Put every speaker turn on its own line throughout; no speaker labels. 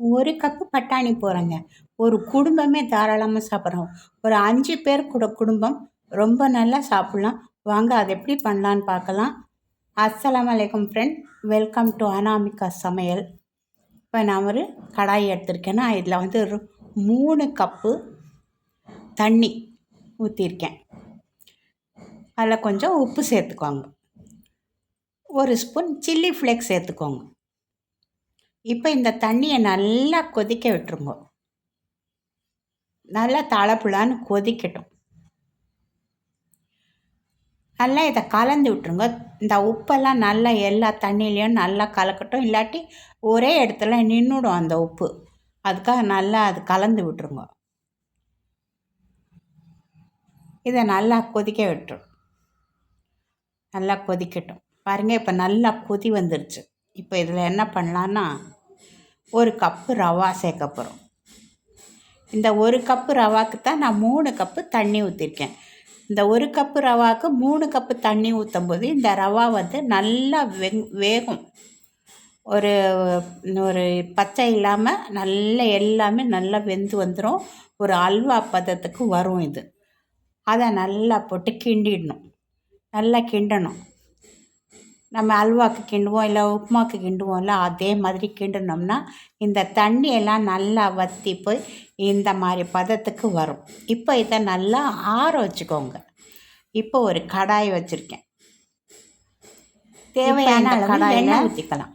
ஒரு கப்பு பட்டாணி போகிறேங்க ஒரு குடும்பமே தாராளமாக சாப்பிட்றோம். ஒரு அஞ்சு பேர் கூட குடும்பம் ரொம்ப நல்லா சாப்பிட்லாம். வாங்க அதை எப்படி பண்ணலான்னு பார்க்கலாம். அஸ்லாம் வலைக்கம் ஃப்ரெண்ட் வெல்கம் டு அனாமிகா சமையல். இப்போ நான் ஒரு கடாய் எடுத்திருக்கேன்னா இதில் வந்து ஒரு மூணு கப்பு தண்ணி ஊற்றிருக்கேன் அதில் கொஞ்சம் உப்பு சேர்த்துக்கோங்க. ஒரு ஸ்பூன் சில்லி ஃப்ளேக்ஸ் சேர்த்துக்கோங்க. இப்போ இந்த தண்ணியை நல்லா கொதிக்க விட்டுருங்க. நல்லா தளப்புலான்னு கொதிக்கட்டும். நல்லா இதை கலந்து விட்டுருங்க. இந்த உப்பெல்லாம் நல்லா எல்லா தண்ணியிலையும் நல்லா கலக்கட்டும். இல்லாட்டி ஒரே இடத்துல நின்றுடும் அந்த உப்பு. அதுக்காக நல்லா அது கலந்து விட்டுருங்க. இதை நல்லா கொதிக்க விட்டுரும். நல்லா கொதிக்கட்டும். பாருங்கள் இப்போ நல்லா கொதி வந்துருச்சு. இப்போ இதில் என்ன பண்ணலான்னா ஒரு கப்பு ரவா சேர்க்க போகிறோம் இந்த ஒரு கப்பு ரவாக்கு தான் நான் மூணு கப்பு தண்ணி ஊற்றிருக்கேன் இந்த ஒரு கப்பு ரவாவுக்கு மூணு கப்பு தண்ணி ஊற்றும் போது இந்த ரவா வந்து நல்லா வெங் வேகும். ஒரு ஒரு பச்சை இல்லாமல் நல்ல எல்லாமே நல்லா வெந்து வந்துடும் ஒரு அல்வா பதத்துக்கு வரும் இது. அதை நல்லா போட்டு கிண்டிடணும். நல்லா கிண்டணும். நம்ம அல்வாக்கு கிண்டுவோம் இல்லை உப்புமாக்கு கிண்டுவோம்ல அதே மாதிரி கிண்டினோம்னா இந்த தண்ணியெல்லாம் நல்லா வற்றி போய் இந்த மாதிரி பதத்துக்கு வரும். இப்போ இதை நல்லா ஆற வச்சுக்கோங்க. இப்போ ஒரு கடாய் வச்சுருக்கேன். தேவையான கடாய் எண்ணெய் ஊற்றிக்கலாம்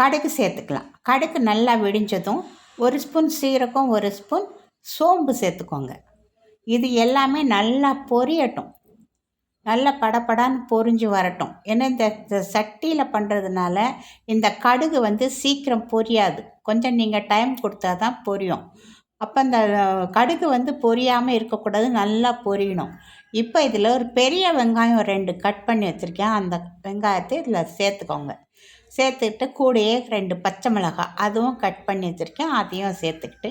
கடுகு சேர்த்துக்கலாம். கடுகு நல்லா வெடிஞ்சதும் ஒரு ஸ்பூன் சீரகம் ஒரு ஸ்பூன் சோம்பு சேர்த்துக்கோங்க. இது எல்லாமே நல்லா பொரியட்டும். நல்லா படப்படான்னு பொரிஞ்சு வரட்டும். ஏன்னா இந்த சட்டியில் பண்ணுறதுனால இந்த கடுகு வந்து சீக்கிரம் பொரியாது. கொஞ்சம் நீங்கள் டைம் கொடுத்தா தான் பொரியும். அப்போ இந்த கடுகு வந்து பொரியாமல் இருக்கக்கூடாது நல்லா பொரியணும். இப்போ இதில் ஒரு பெரிய வெங்காயம் ரெண்டு கட் பண்ணி வச்சுருக்கேன். அந்த வெங்காயத்தை இதில் சேர்த்துக்கோங்க. சேர்த்துக்கிட்டு கூடையே ரெண்டு பச்சை மிளகாய் அதுவும் கட் பண்ணி வச்சுருக்கேன். அதையும் சேர்த்துக்கிட்டு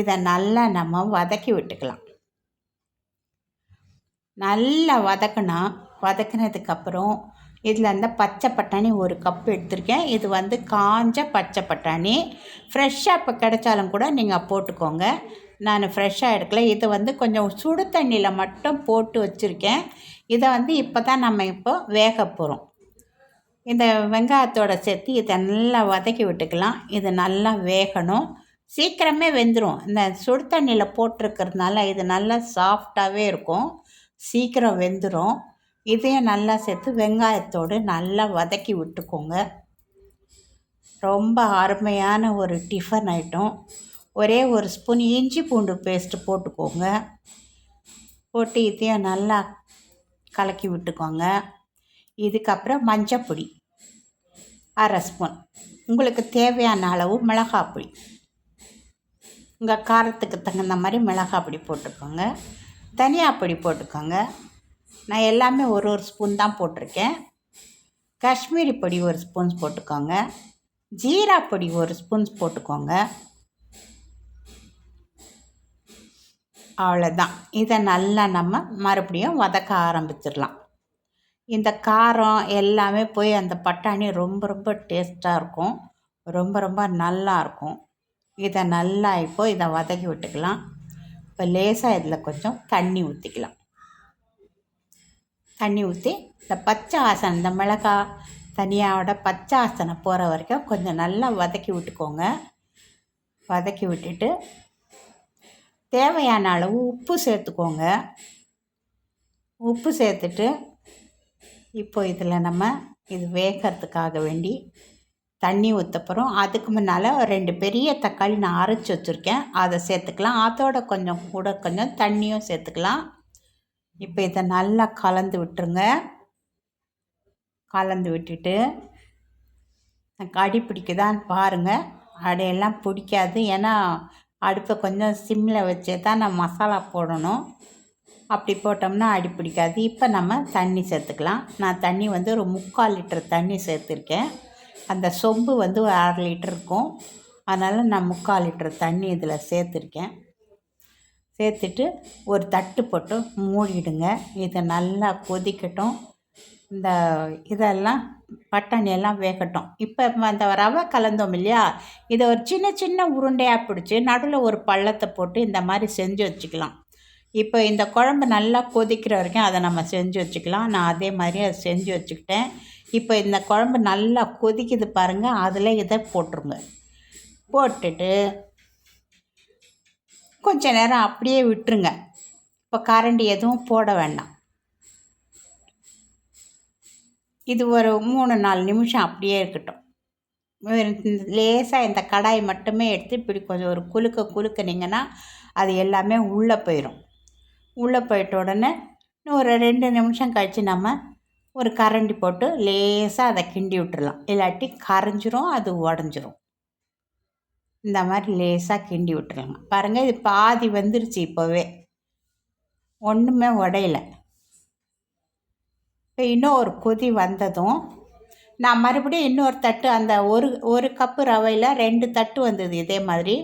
இதை நல்லா நம்ம வதக்கி விட்டுக்கலாம். நல்லா வதக்கினா வதக்கினதுக்கப்புறம் இதில் அந்த பச்சை பட்டாணி ஒரு கப் எடுத்திருக்கேன். இது வந்து காஞ்ச பச்சை பட்டாணி. ஃப்ரெஷ்ஷாக இப்போ கிடைச்சாலும் கூட நீங்கள் போட்டுக்கோங்க. நான் ஃப்ரெஷ்ஷாக எடுக்கல. இதை வந்து கொஞ்சம் சுடு தண்ணியில் மட்டும் போட்டு வச்சுருக்கேன். இதை வந்து இப்போ தான் நம்ம இப்போ வேக போகிறோம் இந்த வெங்காயத்தோட சேர்த்து இதை நல்லா வதக்கி விட்டுக்கலாம். இது நல்லா வேகணும். சீக்கிரமே வெந்துடும் இந்த சுடு தண்ணியில் போட்டிருக்கிறதுனால இது நல்லா சாஃப்டாகவே இருக்கும். சீக்கிரம் வெந்துடும் இதையும் நல்லா சேர்த்து வெங்காயத்தோடு நல்லா வதக்கி விட்டுக்கோங்க. ரொம்ப அருமையான ஒரு டிஃபன் ஐட்டம். ஒரே ஒரு ஸ்பூன் இஞ்சி பூண்டு பேஸ்ட்டு போட்டுக்கோங்க. போட்டு இதையும் நல்லா கலக்கி விட்டுக்கோங்க. இதுக்கப்புறம் மஞ்சப்பொடி. அரை ஸ்பூன். உங்களுக்கு தேவையான அளவு மிளகாப்பொடி. உங்கள் காரத்துக்கு தகுந்த மாதிரி மிளகாய் பொடி போட்டுக்கோங்க. தனியா பொடி போட்டுக்கோங்க. நான் எல்லாமே ஒரு ஒரு ஸ்பூன் தான் போட்டிருக்கேன். காஷ்மீரி பொடி ஒரு ஸ்பூன்ஸ் போட்டுக்கோங்க. ஜீரா பொடி ஒரு ஸ்பூன்ஸ் போட்டுக்கோங்க. அவ்வளோதான் இதை நல்லா நம்ம மறுபடியும் வதக்க ஆரம்பிச்சிடலாம். இந்த காரம் எல்லாமே போய் அந்த பட்டாணி ரொம்ப ரொம்ப டேஸ்ட்டாக இருக்கும். ரொம்ப ரொம்ப நல்லா இருக்கும். இதை நல்லா இப்போ இதை வதக்கி விட்டுக்கலாம். இப்போ லேசாக இதில் கொஞ்சம் தண்ணி ஊற்றிக்கலாம். தண்ணி ஊற்றி இந்த பச்சை ஆசனம் இந்த மிளகா தனியாவோட பச்சை ஆசனம் போகிற வரைக்கும் கொஞ்சம் நல்லா வதக்கி விட்டுக்கோங்க. வதக்கி விட்டுட்டு தேவையான அளவு உப்பு சேர்த்துக்கோங்க. உப்பு சேர்த்துட்டு இப்போ இதில் நம்ம இது வேகிறதுக்காக வேண்டி தண்ணி ஊற்றப்போகிறோம் அதுக்கு முன்னால் ரெண்டு பெரிய தக்காளி நான் அரைச்சி வச்சுருக்கேன். அதை சேர்த்துக்கலாம். அதோட கொஞ்சம் கூட கொஞ்சம் தண்ணியும் சேர்த்துக்கலாம். இப்போ இதை நல்லா கலந்து விட்டுருங்க. கலந்து விட்டுட்டு அடி பிடிக்குதான்னு பாருங்கள் அடையெல்லாம் பிடிக்காது. ஏன்னா அடுப்பை கொஞ்சம் சிம்மில் வச்சே தான் நான் மசாலா போடணும். அப்படி போட்டோம்னா அடி பிடிக்காது. இப்போ நம்ம தண்ணி சேர்த்துக்கலாம். நான் தண்ணி வந்து ஒரு முக்கால் லிட்டர் தண்ணி சேர்த்துருக்கேன். அந்த சொம்பு வந்து ஒரு அரை லிட்டர் இருக்கும். அதனால் நான் முக்கால் லிட்டர் தண்ணி இதில் சேர்த்துருக்கேன். சேர்த்துட்டு ஒரு தட்டு போட்டு மூடிடுங்க. இதை நல்லா கொதிக்கட்டும். இந்த இதெல்லாம் பட்டாணி எல்லாம் வேகட்டும். இப்போ அந்த ரவை கலந்தோம் இல்லையா? இதை ஒரு சின்ன சின்ன உருண்டையாக பிடிச்சி நடுவில் ஒரு பள்ளத்தை போட்டு இந்த மாதிரி செஞ்சு வச்சுக்கலாம். இப்போ இந்த குழம்பு நல்லா கொதிக்கிற வரைக்கும் அதை நம்ம செஞ்சு வச்சுக்கலாம். நான் அதே மாதிரி அதை செஞ்சு வச்சுக்கிட்டேன். இப்போ இந்த குழம்பு நல்லா கொதிக்குது பாருங்கள் அதில் இதை போட்டுருங்க. போட்டுட்டு கொஞ்ச நேரம் அப்படியே விட்டுருங்க. இப்போ கரண்டி எதுவும் போட வேண்டாம். இது ஒரு மூணு நாலு நிமிஷம் அப்படியே இருக்கட்டும். லேசாக இந்த கடாய் மட்டுமே எடுத்து இப்படி கொஞ்சம் ஒரு குலுக்க குலுக்குனிங்கன்னா அது எல்லாமே உள்ளே போயிடும் உள்ளே போயிட்ட உடனே இன்னும் ஒரு ரெண்டு நிமிஷம் கழித்து நம்ம ஒரு கரண்டி போட்டு லேசாக அதை கிண்டி விட்டுறலாம். இல்லாட்டி கரைஞ்சிரும் அது உடஞ்சிரும். இந்த மாதிரி லேசாக கிண்டி விட்டுருலாம் பாருங்கள் இது பாதி வந்துருச்சு இப்போவே. ஒன்றுமே உடையல. இப்போ இன்னும் ஒரு கொதி வந்ததும் நான் மறுபடியும் இன்னொரு தட்டு அந்த ஒரு ஒரு கப்பு ரவையில் ரெண்டு தட்டு வந்தது இதே மாதிரி.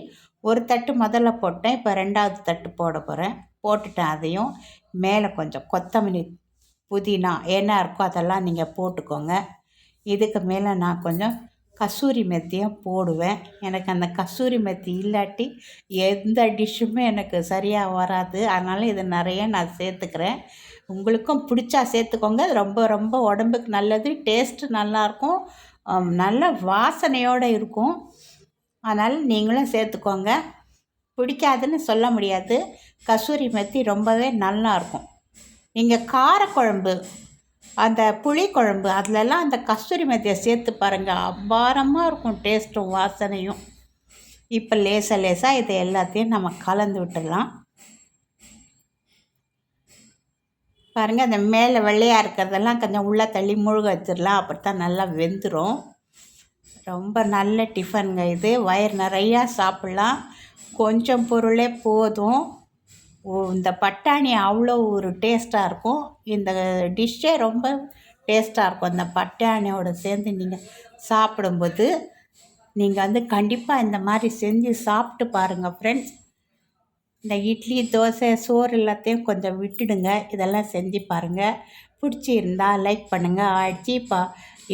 ஒரு தட்டு முதல்ல போட்டேன் இப்போ ரெண்டாவது தட்டு போட போகிறேன் போட்டுட்டேன் அதையும். மேலே கொஞ்சம் கொத்தமல்லி புதினா என்ன இருக்கோ அதெல்லாம் நீங்கள் போட்டுக்கோங்க. இதுக்கு மேலே நான் கொஞ்சம் கசூரி மெத்தியும் போடுவேன். எனக்கு அந்த கசூரி மெத்தி இல்லாட்டி எந்த டிஷ்ஷுமே எனக்கு சரியாக வராது. அதனால் இது நிறைய நான் சேர்த்துக்கிறேன். உங்களுக்கும் பிடிச்சா சேர்த்துக்கோங்க. ரொம்ப ரொம்ப உடம்புக்கு நல்லது டேஸ்ட்டு நல்லாயிருக்கும் நல்ல வாசனையோடு இருக்கும். அதனால் நீங்களும் சேர்த்துக்கோங்க. பிடிக்காதுன்னு சொல்ல முடியாது. கசூரி மெத்தி ரொம்பவே நல்லாயிருக்கும் நீங்கள் காரக்குழம்பு அந்த புளிக்குழம்பு அதிலெல்லாம் அந்த கஸ்தூரி மெத்தியை சேர்த்து பாருங்கள் அபாரமாக இருக்கும் டேஸ்ட்டும் வாசனையும். இப்போ லேசாக லேசாக இதை எல்லாத்தையும் நம்ம கலந்து விட்டுடலாம். பாருங்கள் அந்த மேலே வெள்ளையாக இருக்கிறதெல்லாம் கொஞ்சம் உள்ளே தள்ளி முழுக வச்சிடலாம் அப்படி தான் நல்லா வெந்துடும் ரொம்ப நல்ல டிஃபனுங்க இது. வயிறு நிறையா சாப்பிட்லாம். கொஞ்சம் பொருளே போதும். இந்த பட்டாணி அவ்வளோ ஒரு டேஸ்ட்டாக இருக்கும். இந்த டிஷ்ஷே ரொம்ப டேஸ்ட்டாக இருக்கும். அந்த பட்டாணியோட சேர்ந்து நீங்கள் சாப்பிடும்போது நீங்கள் வந்து கண்டிப்பாக இந்த மாதிரி செஞ்சு சாப்பிட்டு பாருங்கள் ஃப்ரெண்ட்ஸ் இந்த இட்லி தோசை சோறு எல்லாத்தையும் கொஞ்சம் விட்டுடுங்க. இதெல்லாம் செஞ்சு பாருங்கள் பிடிச்சிருந்தா லைக் பண்ணுங்கள் ஆட்சி இப்போ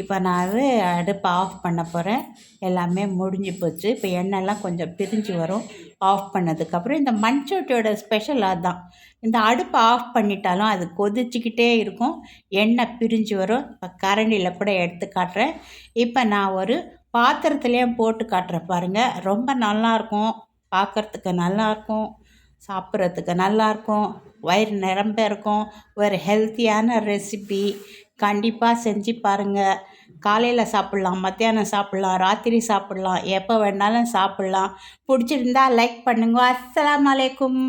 இப்போ நான் அது அடுப்பை ஆஃப் பண்ண போகிறேன் எல்லாமே முடிஞ்சு போச்சு. இப்போ எண்ணெய்லாம் கொஞ்சம் பிரிஞ்சு வரும். ஆஃப் பண்ணதுக்கப்புறம் இந்த மண்சட்டியோட ஸ்பெஷல் அதுதான் இந்த அடுப்பை ஆஃப் பண்ணிட்டாலும் அது கொதிச்சிக்கிட்டே இருக்கும். எண்ணெய் பிரிஞ்சு வரும். இப்போ கரண்டியில் கூட எடுத்து காட்டுறேன். இப்போ நான் ஒரு பாத்திரத்துலேயும் போட்டு காட்டுறேன் பாருங்கள் ரொம்ப நல்லாயிருக்கும் பார்க்குறதுக்கு நல்லாயிருக்கும் சாப்பிட்றதுக்கு நல்லாயிருக்கும். வயிறு நிரம்ப இருக்கும். ஒரு ஹெல்த்தியான ரெசிபி கண்டிப்பாக செஞ்சு பாருங்கள் காலையில் சாப்பிட்லாம் மத்தியானம் சாப்பிட்லாம் ராத்திரி சாப்பிட்லாம் எப்போ வேணாலும் சாப்பிட்லாம். பிடிச்சிருந்தா லைக் பண்ணுங்க. அஸ்லாம் வலைக்கும்